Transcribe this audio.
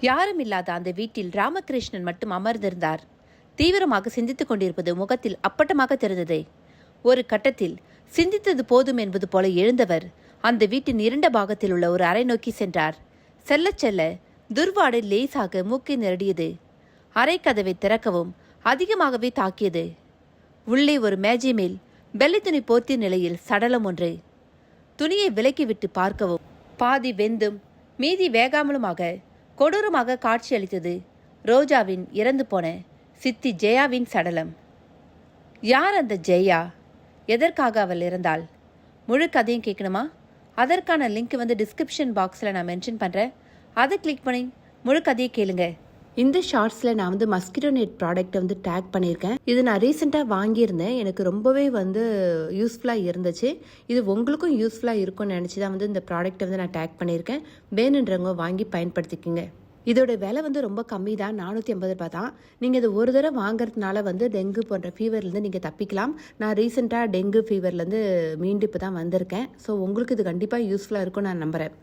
யாரும் இல்லாத அந்த வீட்டில் ராமகிருஷ்ணன் மட்டும் அமர்ந்திருந்தார். தீவிரமாக சிந்தித்துக் கொண்டிருப்பது முகத்தில் அப்பட்டமாக தெரிந்தது. ஒரு கட்டத்தில் சிந்தித்தது போதும் என்பது போல எழுந்தவர் அந்த வீட்டின் இருண்ட பாகத்தில் உள்ள ஒரு அறை நோக்கி சென்றார். செல்லச் செல்ல துர்வாடை லேசாக மூக்கை நிரடியது. அறை கதவை திறக்கவும் அதிகமாகவே தாக்கியது. உள்ளே ஒரு மேஜை மேல் வெள்ளை துணி போர்த்திய நிலையில் சடலம் ஒன்று. துணியை விலக்கிவிட்டு பார்க்கவும். பாதி வெந்தும் மீதி வேகாமலுமாக கொடூரமாக காட்சியளித்தது ரோஜாவின் இறந்து போன சித்தி ஜெயாவின் சடலம். யார் அந்த ஜெயா? எதற்காக அவள் இருந்தாள் முழு கதையும் கேட்கணுமா? அதற்கான லிங்க் வந்து டிஸ்கிரிப்ஷன் பாக்ஸில் நான் மென்ஷன் பண்ணுறேன் அதை கிளிக் பண்ணி முழு கதையை கேளுங்கள் இந்த ஷார்ட்ஸில் நான் வந்து மஸ்கிட்டோ நெட் ப்ராடக்ட்டை வந்து டேக் பண்ணியிருக்கேன். இது நான் ரீசெண்டாக வாங்கியிருந்தேன். எனக்கு ரொம்பவே வந்து யூஸ்ஃபுல்லாக இருந்துச்சு. இது உங்களுக்கும் யூஸ்ஃபுல்லாக இருக்கும்னு நினச்சி தான் வந்து இந்த ப்ராடக்ட்டை வந்து நான் டேக் பண்ணியிருக்கேன். வேணுன்றவங்க வாங்கி பயன்படுத்திக்கிங்க. இதோட விலை வந்து ரொம்ப கம்மி தான். நானூற்றி ஐம்பது ரூபாய் தான். நீங்கள் இது ஒரு தடவை வாங்குறதுனால வந்து டெங்கு போன்ற ஃபீவர்லேருந்து நீங்கள் தப்பிக்கலாம். நான் ரீசெண்டாக டெங்கு ஃபீவர்லேருந்து மீண்டு இப்போ தான் வந்திருக்கேன். ஸோ உங்களுக்கு இது கண்டிப்பாக யூஸ்ஃபுல்லாக இருக்கும்னு நான் நம்புகிறேன்